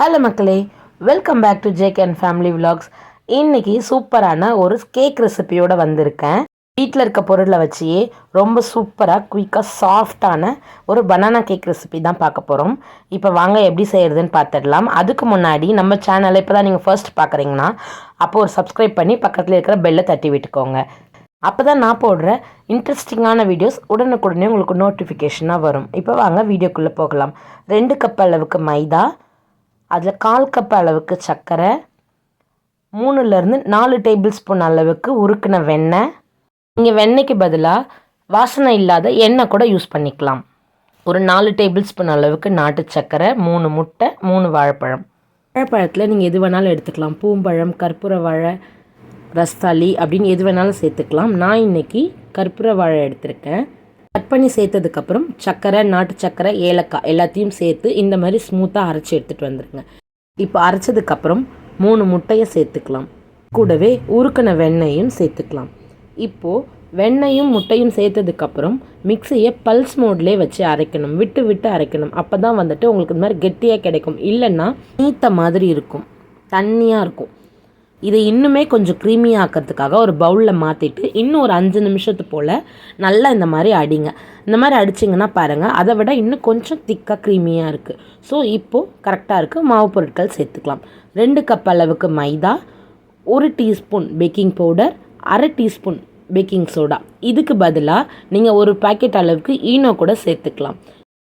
Hello மக்களே welcome back to Jack and family vlogs இன்றைக்கி சூப்பரான ஒரு கேக் ரெசிபியோடு வந்திருக்கேன். வீட்டில் இருக்க பொருளை வச்சியே ரொம்ப சூப்பராக குயிக்காக சாஃப்டான ஒரு பனானா கேக் ரெசிபி தான் பார்க்க போகிறோம் இப்போ வாங்க எப்படி செய்கிறதுன்னு பார்த்துடலாம். அதுக்கு முன்னாடி நம்ம சேனலை இப்போ தான் நீங்கள் ஃபர்ஸ்ட் பார்க்குறீங்கன்னா அப்போ ஒரு சப்ஸ்கிரைப் பண்ணி பக்கத்தில் இருக்கிற பெல்லை தட்டி விட்டுக்கோங்க. அப்போ தான் நான் போடுற இன்ட்ரெஸ்டிங்கான வீடியோஸ் உடனுக்குடனே உங்களுக்கு நோட்டிஃபிகேஷனாக வரும். இப்போ வாங்க வீடியோக்குள்ளே போகலாம். ரெண்டு கப் அளவுக்கு மைதா அதில் கால் கப் அளவுக்கு சர்க்கரை மூணுலேருந்து நாலு டேபிள் ஸ்பூன் அளவுக்கு உருக்கின வெண்ணெய். நீங்கள் வெண்ணெய்க்கு பதிலாக வாசனை இல்லாத எண்ணெய் கூட யூஸ் பண்ணிக்கலாம். ஒரு நாலு டேபிள் ஸ்பூன் அளவுக்கு நாட்டு சர்க்கரை மூணு முட்டை மூணு வாழைப்பழம். வாழைப்பழத்தில் நீங்கள் எது வேணாலும் எடுத்துக்கலாம். பூம்பழம் கற்பூர வாழை ரஸ்தாளி அப்படின்னு எது வேணாலும் சேர்த்துக்கலாம். நான் இன்னைக்கு கற்பூர வாழை எடுத்திருக்கேன். கட் பண்ணி சேர்த்ததுக்கப்புறம் சர்க்கரை நாட்டு சர்க்கரை ஏலக்காய் எல்லாத்தையும் சேர்த்து இந்த மாதிரி ஸ்மூத்தாக அரைச்சி எடுத்துகிட்டு வந்துடுங்க இப்போ அரைச்சதுக்கப்புறம் மூணு முட்டையை சேர்த்துக்கலாம். கூடவே உருக்கின வெண்ணெயும் சேர்த்துக்கலாம். இப்போது வெண்ணையும் முட்டையும் சேர்த்ததுக்கப்புறம் மிக்சியை பல்ஸ் மோட்லேயே வச்சு அரைக்கணும். விட்டு விட்டு அரைக்கணும். அப்போ தான் வந்துட்டு உங்களுக்கு இந்த மாதிரி கெட்டியாக கிடைக்கும். இல்லைன்னா நீத்த மாதிரி இருக்கும். தண்ணியாக இருக்கும். இதை இன்னுமே கொஞ்சம் க்ரீமி ஆக்கிறதுக்காக ஒரு பவுலில் மாற்றிட்டு இன்னும் ஒரு அஞ்சு நிமிஷத்து போல் நல்லா இந்த மாதிரி அடிங்க. இந்த மாதிரி அடிச்சிங்கன்னா பாருங்கள் அதை விட இன்னும் கொஞ்சம் திக்காக க்ரீமியாக இருக்குது ஸோ இப்போது கரெக்டாக இருக்குது மாவு பொருட்கள் சேர்த்துக்கலாம். ரெண்டு கப் அளவுக்கு மைதா ஒரு டீஸ்பூன் பேக்கிங் பவுடர் அரை டீஸ்பூன் பேக்கிங் சோடா இதுக்கு பதிலாக நீங்கள் ஒரு பேக்கெட் அளவுக்கு ஈனோ கூட சேர்த்துக்கலாம்.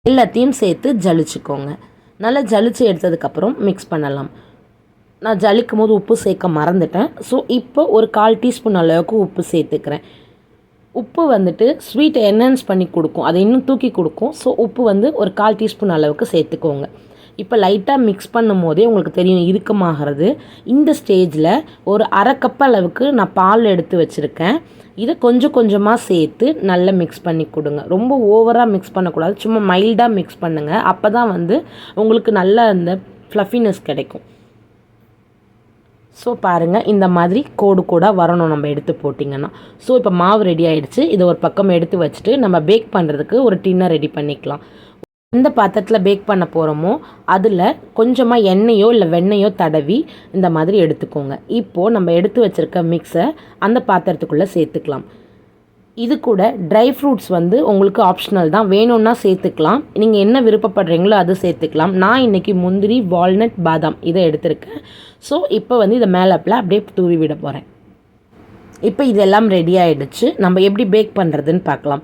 எல்லாத்தையும் சேர்த்து ஜலிச்சுக்கோங்க. நல்லா ஜலிச்சு எடுத்ததுக்கப்புறம் மிக்ஸ் பண்ணலாம். நான் ஜலிக்கும் போது உப்பு சேர்க்க மறந்துட்டேன். ஸோ இப்போ ஒரு கால் டீஸ்பூன் அளவுக்கு உப்பு சேர்த்துக்கிறேன். உப்பு வந்துட்டு ஸ்வீட்டை என்ஹான்ஸ் பண்ணி கொடுக்கும். அதை இன்னும் தூக்கி கொடுக்கும். ஸோ உப்பு வந்து ஒரு கால் டீஸ்பூன் அளவுக்கு சேர்த்துக்கோங்க. இப்போ லைட்டாக மிக்ஸ் பண்ணும் போதே உங்களுக்கு தெரியும் இறுக்கமாகிறது. இந்த ஸ்டேஜில் ஒரு அரை கப் அளவுக்கு நான் பால் எடுத்து வச்சுருக்கேன். இதை கொஞ்சம் கொஞ்சமாக சேர்த்து நல்லா மிக்ஸ் பண்ணி கொடுங்க. ரொம்ப ஓவராக மிக்ஸ் பண்ணக்கூடாது. சும்மா மைல்டாக மிக்ஸ் பண்ணுங்கள் அப்போ தான் வந்து உங்களுக்கு நல்ல அந்த ஃப்ளஃபினஸ் கிடைக்கும். ஸோ பாருங்கள் இந்த மாதிரி கோடு கூட வரணும் நம்ம எடுத்து போட்டிங்கன்னா. ஸோ இப்போ மாவு ரெடி ஆகிடுச்சு இதை ஒரு பக்கம் எடுத்து வச்சுட்டு நம்ம பேக் பண்ணுறதுக்கு ஒரு டின்னை ரெடி பண்ணிக்கலாம். எந்த பாத்திரத்தில் பேக் பண்ண போகிறோமோ அதில் கொஞ்சமாக எண்ணெயோ இல்லை வெண்ணெயோ தடவி இந்த மாதிரி எடுத்துக்கோங்க. இப்போது நம்ம எடுத்து வச்சுருக்க மிக்ஸை அந்த பாத்திரத்துக்குள்ளே சேர்த்துக்கலாம். இது கூட ட்ரை ஃப்ரூட்ஸ் வந்து உங்களுக்கு ஆப்ஷனல் தான். வேணும்னா சேர்த்துக்கலாம். நீங்கள் என்ன விருப்பப்படுறீங்களோ அது சேர்த்துக்கலாம். நான் இன்றைக்கி முந்திரி வால்நட் பாதாம் இதை எடுத்திருக்கேன். ஸோ இப்போ வந்து இதை மேலப்பில் அப்படியே தூவி விட போகிறேன் இப்போ இதெல்லாம் ரெடி ஆகிடுச்சு நம்ம எப்படி பேக் பண்ணுறதுன்னு பார்க்கலாம்.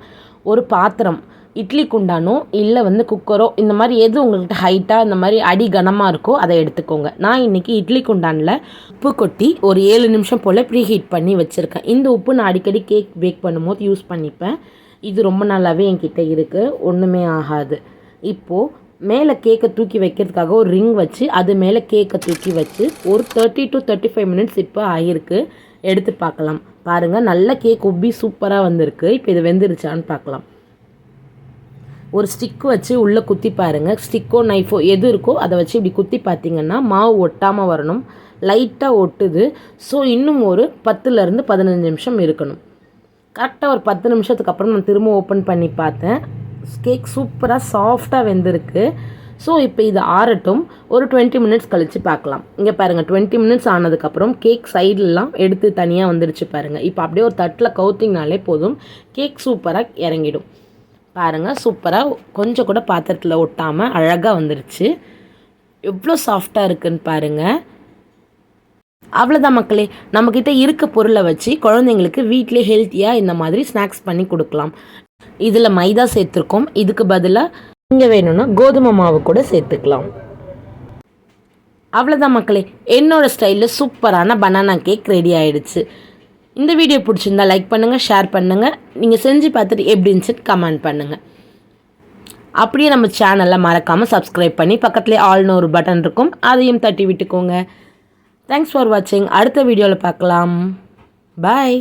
ஒரு பாத்திரம் இட்லி குண்டானோ இல்லை வந்து குக்கரோ இந்த மாதிரி எது உங்கள்கிட்ட ஹைட்டாக இந்த மாதிரி அடி கனமாக இருக்கோ அதை எடுத்துக்கோங்க. நான் இன்றைக்கி இட்லி குண்டானில் உப்பு கொட்டி ஒரு ஏழு நிமிஷம் போல் ப்ரீ ஹீட் பண்ணி வச்சுருக்கேன். இந்த உப்பு நான் அடிக்கடி கேக் பேக் பண்ணும்போது யூஸ் பண்ணிப்பேன். இது ரொம்ப நல்லாவே என்கிட்ட இருக்குது ஒன்றுமே ஆகாது. இப்போது மேலே கேக்கை தூக்கி வைக்கிறதுக்காக ஒரு ரிங் வச்சு அது மேலே கேக்கை தூக்கி வச்சு ஒரு thirty to thirty five minutes இப்போ ஆகிருக்கு எடுத்து பார்க்கலாம். பாருங்கள் நல்ல கேக் உப்பி சூப்பராக வந்திருக்கு. இப்போ இது வெந்துருச்சான்னு பார்க்கலாம். ஒரு ஸ்டிக் வச்சு உள்ளே குத்தி பாருங்கள் ஸ்டிக்கோ நைஃபோ எது இருக்கோ அதை வச்சு இப்படி குத்தி பார்த்தீங்கன்னா மாவு ஒட்டாமல் வரணும். லைட்டாக ஒட்டுது. ஸோ இன்னும் ஒரு பத்துலேருந்து பதினஞ்சு நிமிஷம் இருக்கணும். கரெக்டாக ஒரு பத்து நிமிஷத்துக்கு அப்புறம் நான் திரும்ப ஓப்பன் பண்ணி பார்த்தேன். கேக் சூப்பராக சாஃப்டாக வெந்திருக்கு. ஸோ இப்போ இது ஆறட்டும். ஒரு டுவெண்ட்டி மினிட்ஸ் கழித்து பார்க்கலாம். இங்கே பாருங்கள் டுவெண்ட்டி மினிட்ஸ் ஆனதுக்கப்புறம் கேக் சைட்லலாம் எடுத்து தனியாக வந்துடுச்சு பாருங்கள் இப்போ அப்படியே ஒரு தட்டில் கவுத்திங்கனாலே போதும். கேக் சூப்பராக இறங்கிடும். பாருங்கள் சூப்பராக கொஞ்சம் கூட பாத்திரத்தில் ஒட்டாமல் அழகாக வந்துருச்சு. எவ்வளோ சாஃப்டாக இருக்குன்னு பாருங்கள் அவ்வளோதான் மக்களே. நம்மக்கிட்ட இருக்க பொருளை வச்சு குழந்தைங்களுக்கு வீட்டிலே ஹெல்த்தியாக இந்த மாதிரி ஸ்நாக்ஸ் பண்ணி கொடுக்கலாம். இதில் மைதா சேர்த்துருக்கோம். இதுக்கு பதிலாக நீங்கள் வேணும்னா கோதுமை மாவு கூட சேர்த்துக்கலாம். அவ்வளோதான் மக்களே. என்னோடய ஸ்டைலில் சூப்பரான பனானா கேக் ரெடி ஆகிடுச்சு இந்த வீடியோ பிடிச்சிருந்தா லைக் பண்ணுங்கள் ஷேர் பண்ணுங்கள் நீங்கள் செஞ்சு பார்த்துட்டு எப்படி இருந்துச்சு கமெண்ட் பண்ணுங்கள் அப்படியே நம்ம சேனலில் மறக்காமல் சப்ஸ்கிரைப் பண்ணி பக்கத்துலேயே ஆல்னு ஒரு பட்டன் இருக்கும் அதையும் தட்டி விட்டுக்கோங்க. தேங்க்ஸ் ஃபார் வாட்சிங் அடுத்த வீடியோவில் பார்க்கலாம். பாய்